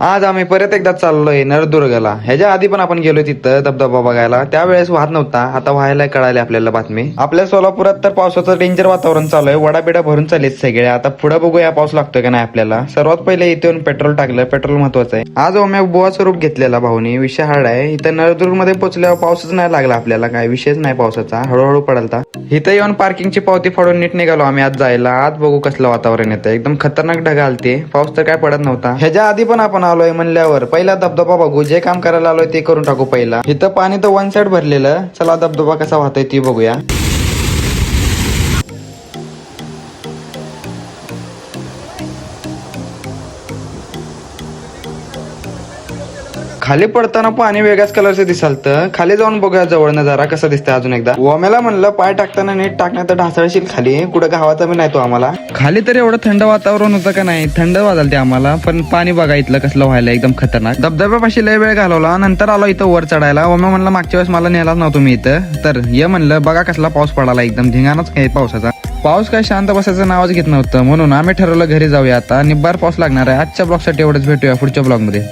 आज आम्ही परत एकदा चाललोय नळदुर्गला ह्याच्या आधी पण आपण गेलो तिथं धबधबा बघायला. त्यावेळेस वाहत नव्हता. आता व्हायला कळाले आपल्याला बातमी. आपल्या सोलापुरात तर पावसाचं डेंजर वातावरण चालू आहे वडाबिडा भरून चालेल सगळे. आता पुढे बघूया पाऊस लागतोय का नाही आपल्याला. सर्वात पहिले इथे येऊन पेट्रोल टाकलं. पेट्रोल महत्वाचं आहे. आज ओम्या बुवा स्वरूप घेतलेला भाऊनी. विषय हार्ड आहे. इथं नळदुर्गमध्ये पोहोचल्यावर पाऊसच नाही लागला आपल्याला. काय विषयच नाही पावसाचा. हळूहळू पडलता. इथं येऊन पार्किंगची पावती फाडून नीट निघालो आम्ही. आज जायला. आज बघू कसलं वातावरण येतं एकदम खतरनाक ढगा आलते पाऊस तर काय पडत नव्हता. ह्याच्या आधी पण आपण आलोय म्हणल्यावर पहिला धबधबा बघू. जे काम करायला आलोय ते करून टाकू पहिला. इथं पाणी तर वन साइड भरलेलं. चला धबधबा कसा वाहतोय ती बघूया. खाली पडताना पाणी वेगळ्याच कलरचं दिसालतं खाली जाऊन बघूया जवळ जरा कसं दिसतंय अजून एकदा. ओम्याला म्हणलं पाय टाकताना नीट टाकण्यात तर ढासळशील खाली. कुठं गावाचा मी नाही तो आम्हाला. खाली तर एवढं थंड वातावरण होतं का नाही? थंड वाजाल ते आम्हाला पण पाणी बघा इथलं कसलं व्हायला एकदम खतरनाक. धबधब्यापाशी लय वेळ घालवला नंतर आलो इथं वर चढायला. ओम्या म्हणलं मागच्या वेळेस मला नेलाच नव्हतो मी इथं. तर ये म्हणलं बघा कसला पाऊस पडाला एकदम. धिंगाणाच काय पावसाचा. पाऊस काय शांत बसायचं नावच घेत नव्हतं. म्हणून आम्ही ठरवलं घरी जाऊया आता. निब्बार पाऊस लागणार आहे. आजच्या ब्लॉगसाठी एवढंच. भेटूया पुढच्या ब्लॉगमध्ये